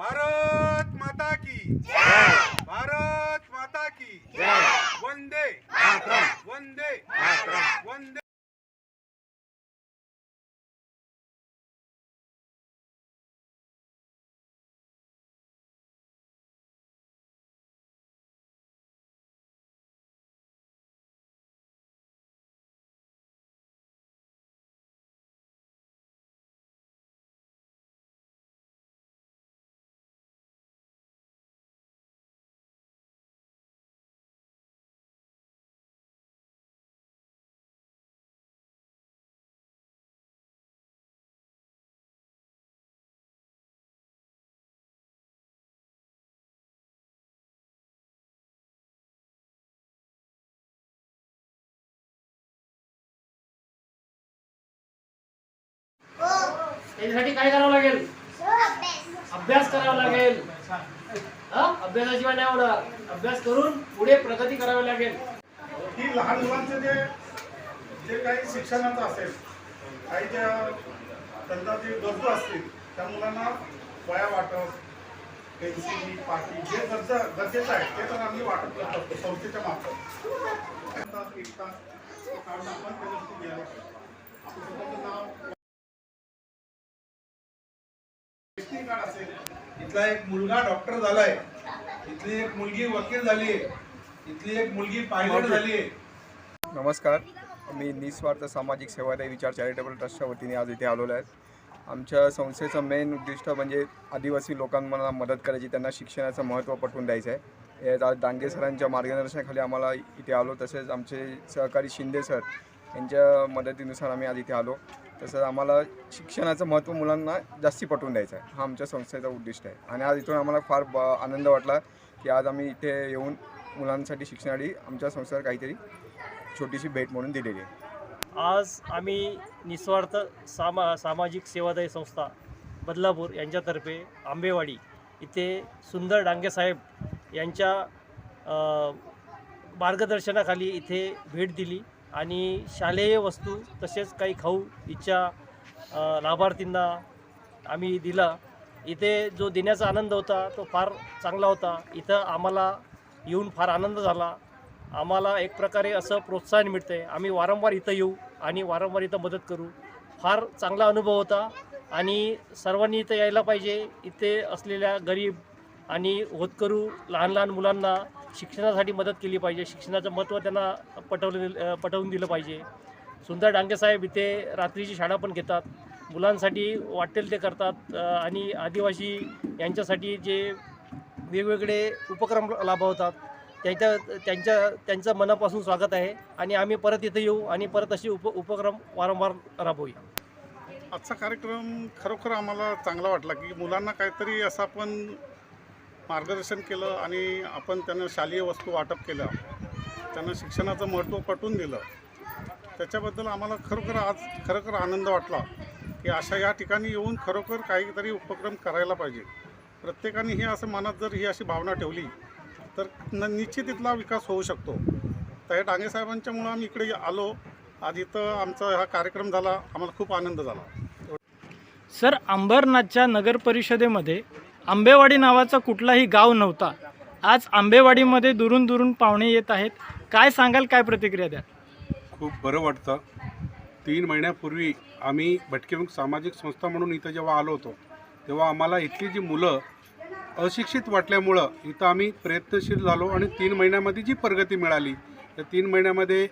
भारत माता की भारत त्याच्यासाठी काय करावं लागेल? अभ्यास करावा लागेल. हा? अभ्यासाशिवाय नाही होणार अभ्यास करून पुढे प्रगती करावी लागेल. ही लहान मुलांचे जे जे काही शिक्षणाचं असेल काही ज्या त्यांचा जे गरजू असतील त्या मुलांना वया वाटप पेन्सिल पाटी जे गरज गरजेचं आहे ते तर आम्ही वाटप करतो संस्थेच्या मार्फत. एक तास एक आपण त्या गोष्टी आपलं स्वतःचं नाव एसटी कार्ड असेल. इथला एक मुलगा डॉक्टर झालाय. इथली एक मुलगी वकील झाली इथली एक मुलगी पायलट झाली नमस्कार. मी निस्वार्थ सामाजिक सेवादायी विचार चॅरिटेबल ट्रस्टच्या वतीने आज इथे आलेलो आहे. आमच्या संस्थेचं मेन उद्दिष्ट म्हणजे आदिवासी लोकांना मदत करायची त्यांना शिक्षणाचं महत्त्व पटवून द्यायचं आहे. आज डांगे सरांच्या मार्गदर्शनाखाली आम्हाला इथे आलो. तसेच आमचे सहकारी शिंदे सर यांच्या मदतीनुसार आम्ही आज इथे आलो. तसंच आम्हाला शिक्षणाचं महत्त्व मुलांना जास्ती पटवून द्यायचं आहे. हा आमच्या संस्थेचा उद्दिष्ट आहे. आणि आज इथून आम्हाला फार ब आनंद वाटला की आज आम्ही इथे येऊन मुलांसाठी शिक्षणासाठी आमच्या संस्थेला काहीतरी छोटीशी भेट म्हणून दिलेली आहे. आज आम्ही निस्वार्थ सामा सामाजिक सेवादायी संस्था बदलापूर यांच्यातर्फे आंबेवाडी इथे सुंदर डांगेसाहेब यांच्या मार्गदर्शनाखाली इथे भेट दिली. आणि शालेय वस्तू तसेच काही खाऊ इच्छा लाभार्थींना आम्ही दिला. इथे जो देण्याचा आनंद होता तो फार चांगला होता. इथं आम्हाला येऊन फार आनंद झाला. आम्हाला एक प्रकारे असं प्रोत्साहन मिळतं आहे आम्ही वारंवार इथं येऊ आणि वारंवार इथं मदत करू. फार चांगला अनुभव होता आणि सर्वांनी इथं यायला पाहिजे. इथे असलेल्या गरीब आणि होतकरू लहान लहान मुलांना शिक्षणासाठी मदत केली पाहिजे. शिक्षणाचं महत्त्व त्यांना पटवलं पटवून दिलं पाहिजे. सुंदर डांगेसाहेब इथे रात्रीची शाळा पण घेतात. मुलांसाठी वाटेल ते करतात. आणि आदिवासी यांच्यासाठी जे वेगवेगळे उपक्रम राबवतात त्यांच्या त्यांच्या त्यांचं मनापासून स्वागत आहे. आणि आम्ही परत इथं येऊ आणि परत असे उप उपक्रम वारंवार राबवूया. आजचा कार्यक्रम खरोखर आम्हाला चांगला वाटला की मुलांना काहीतरी असं आपण मार्गदर्शन केलं आणि आपण त्यांना शालेय वस्तू वाटप केलं त्यांना शिक्षणाचं महत्त्व पटवून दिलं. त्याच्याबद्दल आम्हाला खरोखर आज खरोखर आनंद वाटला की अशा या ठिकाणी येऊन खरोखर काहीतरी उपक्रम करायला पाहिजे. प्रत्येकाने हे असं मनात जर ही अशी भावना ठेवली तर न निश्चित इथला विकास होऊ शकतो. तर या डांगे साहेबांच्यामुळं आम्ही इकडे आलो. आज इथं आमचा हा कार्यक्रम झाला. आम्हाला खूप आनंद झाला. सर अंबरनाथच्या नगर परिषदेमध्ये आंबेवाडी नावाचा कुठलाही गाव नव्हता. आज आंबेवाडीमध्ये दुरून दुरून पाहुणे येत आहेत. काय सांगाल काय प्रतिक्रिया द्या खूप बरं वाटतं. तीन महिन्यापूर्वी आम्ही भटकेमुख सामाजिक संस्था म्हणून इथं जेव्हा आलो होतो तेव्हा आम्हाला इथली जी मुलं अशिक्षित वाटल्यामुळं इथं आम्ही प्रयत्नशील झालो आणि तीन महिन्यामध्ये जी प्रगती मिळाली त्या तीन महिन्यामध्ये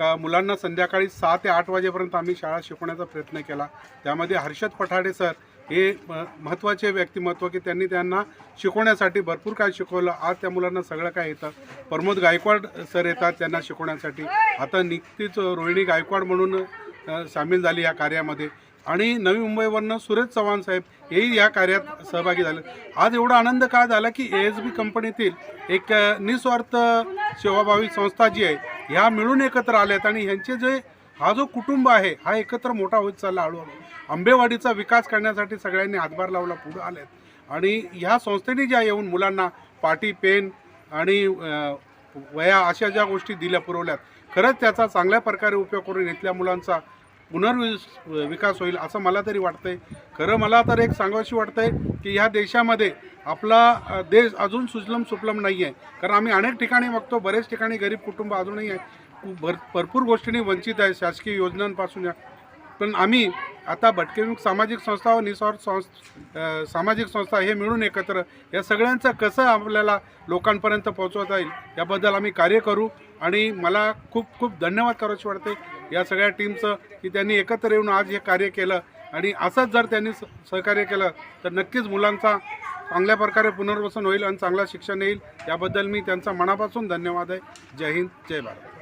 मुलांना संध्याकाळी सहा ते आठ वाजेपर्यंत आम्ही शाळा शिकवण्याचा प्रयत्न केला. त्यामध्ये हर्षद पठाडे सर हे म- महत्त्वाचे व्यक्तिमत्व की त्यांनी त्यांना शिकवण्यासाठी भरपूर काय शिकवलं. आज त्या मुलांना सगळं काय येतं. प्रमोद गायकवाड सर येतात त्यांना शिकवण्यासाठी. आता नुकतीच रोहिणी गायकवाड म्हणून सामील झाली या कार्यामध्ये. आणि नवी मुंबईवरनं सुरेश चव्हाण साहेब हेही या कार्यात सहभागी झाले. आज एवढा आनंद काय झाला की ए एस बी कंपनीतील एक निस्वार्थ सेवाभावी संस्था जी आहे ह्या मिळून एकत्र आल्यात आणि ह्यांचे जे हा जो कुटुंब आहे हा एकत्र मोठा होत चालला हळूहळू. आंबेवाडीचा विकास करण्यासाठी सगळ्यांनी हातभार लावला पुढे आलेत. आणि ह्या संस्थेने ज्या येऊन मुलांना पाटी पेन आणि वया अशा ज्या गोष्टी दिल्या पुरवल्यात खरंच त्याचा चांगल्या प्रकारे उपयोग करून इथल्या मुलांचा पुनर्विस विकास होईल असं मला तरी वाटतंय. खरं मला तर एक सांगावशी वाटतंय की ह्या देशामध्ये आपला देश अजून सुजलम सुफलम नाही आहे कारण आम्ही अनेक ठिकाणी बघतो बरेच ठिकाणी गरीब कुटुंब अजूनही आहे. भर भरपूर गोष्टींनी वंचित आहे शासकीय योजनांपासून या. पण आम्ही आता भटकेविमुख सामाजिक संस्था व निस्वार्थ संस सामाजिक संस्था हे मिळून एकत्र या सगळ्यांचं कसं आपल्याला लोकांपर्यंत पोहोचवता येईल याबद्दल आम्ही कार्य करू. आणि मला खूप खूप धन्यवाद करायचे वाटते या सगळ्या टीमचं की त्यांनी एकत्र येऊन आज हे कार्य केलं. आणि असंच जर त्यांनी स- सहकार्य केलं तर नक्कीच मुलांचा चांगल्या प्रकारे पुनर्वसन होईल आणि चांगलं शिक्षण येईल. याबद्दल मी त्यांचा मनापासून धन्यवाद आहे. जय हिंद जय भारत.